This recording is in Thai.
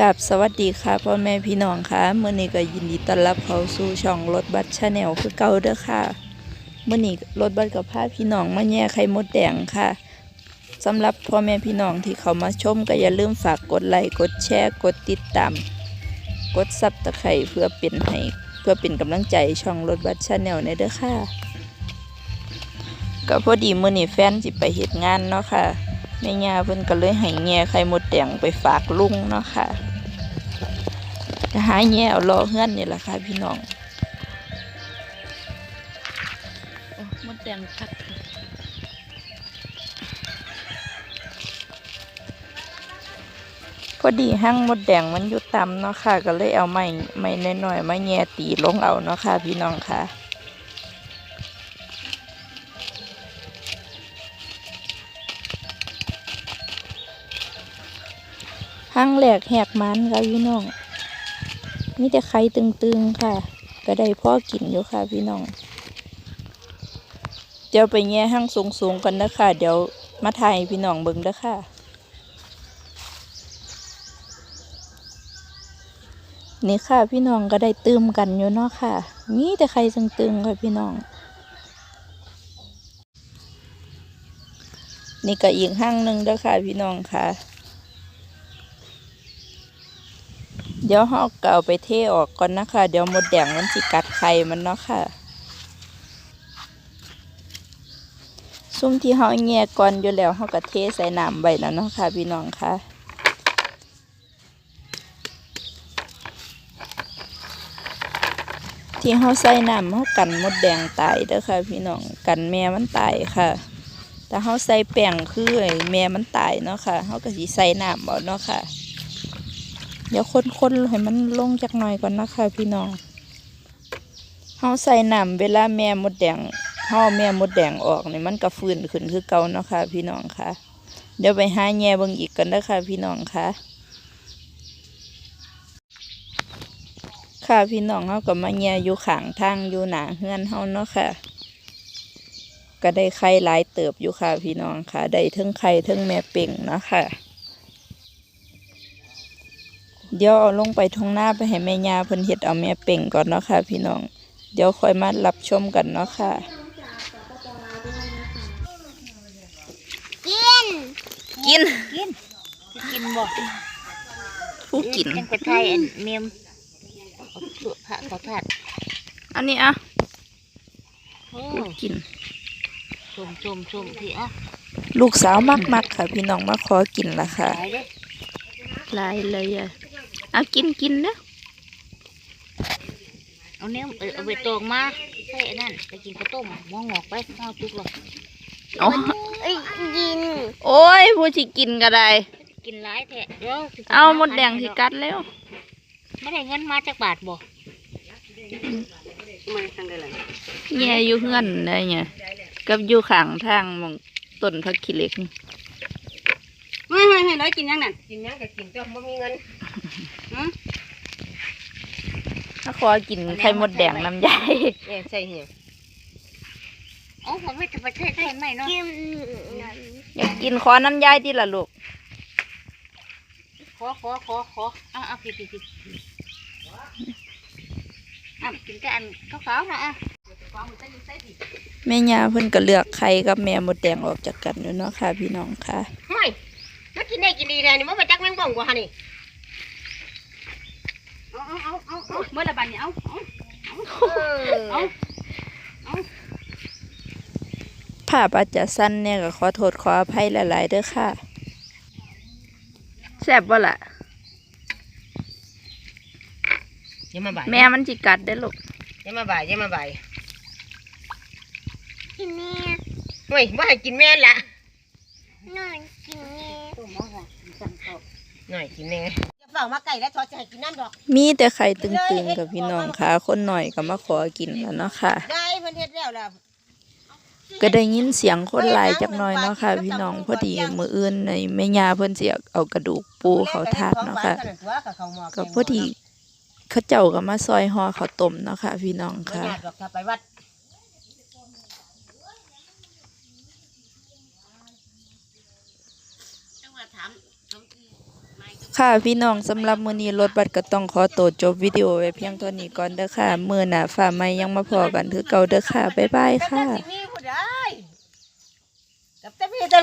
กับสวัสดีค่ะพ่อแม่พี่น้องค่ะเมื่อนี้ก็ยินดีต้อนรับเข้าสู่ช่องรถบัสชาแนลคือเก่าเด้อค่ะเมื่อนี้รถบัสกับพาพี่น้องมาแย่ไข่มดแดงค่ะสำหรับพ่อแม่พี่น้องที่เขามาชมก็อย่าลืมฝากกดไลค์กดแชร์กดติดตามกดซับตะไคร่เพื่อเป็นให้เพื่อเป็นกำลังใจช่องรถบัสชาแนลในเด้อค่ะ ก็พอดีเมื่อนี้แฟนสิไปเฮ็ดงานเนาะค่ะแม่ยาเพิ่นก็เลยให้แง่ไข่มดแดงไปฝากลุงเนาะค่ะ จะหาแง่เอารอเฮือนนี่แหละค่ะพี่น้องโอ้มดแดงคักค่ะพอดีห้างมดแดงมันอยู่ต่ำเนาะค่ะ ก็เลยเอาไม้ไม้น้อยๆมาแง่ตีลงเอาเนาะค่ะ พี่น้องค่ะ ห้างแหลกแหกมันค่ะพี่น้องมีแต่ไข่ตึงๆค่ะ ก็ได้พ่อกินอยู่ค่ะพี่น้องเดี๋ยวไปแง่ห้างสูงๆกันนะค่ะเดี๋ยวมาถ่ายพี่น้องเบิ่งเด้อค่ะนี่ค่ะพี่น้องก็ได้ตืมกันอยู่เนาะค่ะมีแต่ไข่ตึงๆค่ะพี่น้อง นี่ก็อีกห้างหนึ่งด้อค่ะพี่น้องค่ะ เดี๋ยวเราก็เอาไปเทออกก่อนนะคะ เดี๋ยวมดแดงมันสิกัดไข่มันเนาะค่ะ ซุ่มที่เราแง่ก่อนอยู่แล้วเราก็เทใส่น้ำไว้แล้วเนาะค่ะ พี่น้องค่ะที่เราใส่น้ำเรากันมดแดงตายเด้อค่ะ พี่น้องกันแม่มันตายค่ะ แต่เราใส่แป้งคือแม่มันตายเนาะค่ะเราก็สิใส่น้ำเอาเนาะค่ะ เดี๋ยวคนๆให้มันลงจักหน่อยก่อนนะคะพี่น้องเฮาใส่น้ำเวลาแม่มดแดงเฮาเอแม่มดแดงออกนี่มันก็ฟื้นขึ้นคือเก่าเนาะค่ะพี่น้องค่ะ เดี๋ยวไปหาแง่เบิ่งอีกกันนะคะพี่น้องค่ะ ค่ะพี่น้องเฮาก็มาแง่อยู่ขางทางอยู่หนาเฮือนเฮาเนาะค่ะก็ได้ไข่หลายเติบอยู่ค่ะพี่น้องค่ะ ได้ทั้งไข่ทั้งแม่เป่งเนาะค่ะ เดี๋ยวเอาลงไปทงหน้าไปให้แม่ยาเพิ่นเฮ็ดเอาแม่เป่งก่อนเนาะค่ะ พี่น้อง เดี๋ยวค่อยมารับชมกันเนาะค่ะ กิน กิน กินจะกินบ่ผู้กินจังไปไทยอันเมียมเอาถั่วผักขอผัดอันนี้อะโอ้ผู้กินชมชมชมพี่อะลูกสาวมักๆค่ะ พี่น้องมาขอกินละค่ะขายเด้อหลายเลยอะ เอากินกินนะเอาเนี้ยเอาเอาไปตองมาใส่อันนั้นไปกินข้าวต้มหม้องอกไปข้าวจุกหรอกเอาเอ้ยกิน โอ้ยผู้สิกินก็ได้ กินหลายแท้เดี๋ยวสิเอาหมดแดงสิกัดแล้วไม่ได้เงินมาจากบาทบ่แย่อยู่เฮือนได้เนี่ยกับอยู่ข้างทางหมองต้นพักขี้เหล็กนี่ไม่ไม่ให้ร้อยกินยังนั่นกินยังก็กินตัวบ่มีเงิน ถ้าขอกินไข่มดแดงน้ำใหญ่เอ๊ะใส่เหี่ยวโอ้ผมไม่จะไปเทศไทยไหมเนาะอยากกินขอน้ำยายที่ละลูก ขอขอขอขอเอาเอาพี่พี่พี่อะกินแต่อันขาวๆนะอะแม่ยาเพิ่นก็เลือกไข่กับแม่มดแดงออกจากกันอยู่เนาะค่ะ พี่น้องค่ะไม่แล้วกินได้กินดีแท้นี่มันมาจักแมงป่องกว่าหั่นนี่ เอาเอาเอาเอาเมื่อละบัดนี่เอาเอาเอาเอาภาพอาจจะสั้นเนี่ยก็ขอโทษขออภัยหลายๆเด้อค่ะแซ่บบ่ล่ะอย่ามาบ่ายแม่มันจิกัดได้อลูกอย่ามาบ่ายอย่ามาบ่ายกินแม่เฮ้ยบ่ให้กินแม่ละนอนกินแม่ตัวมอค่ะสั่งเขาหน่อยกินแม่ เฝ้ามาไก่แล้วทอดจะให้กินน้ำดอกมีแต่ไข่ตึงๆกับพี่น้องค่ะ คนหน่อยก็มาขอกินแล้วเนาะค่ะ ได้เพิ่นเฮ็ดแล้วล่ะก็ได้ยินเสียงคนหลายจักหน่อยเนาะค่ะ พี่น้องพอดีมืออื่นในแม่ยาเพิ่นสิเอากระดูกปูเขาทาดเนาะค่ะก็พอดีเขาเจ้าก็มาซอยห่อข้าต้มเนาะค่ะ พี่น้องค่ะ ค่ะ ดอกถ้าไปวัดจังหวะถามถามไม่ก็ ค่ะพี่น้องสำหรับมื้อนี้รถบัสก็ต้องขอตัวจบวิดีโอไว้เพียงเท่านี้ก่อนเด้อค่ะ มื้อหน้าฝ่าไม่ยังมาพอกันคือเก่าเด้อค่ะ บ๊ายบายค่ะมีผู้ใดแต่มีแต่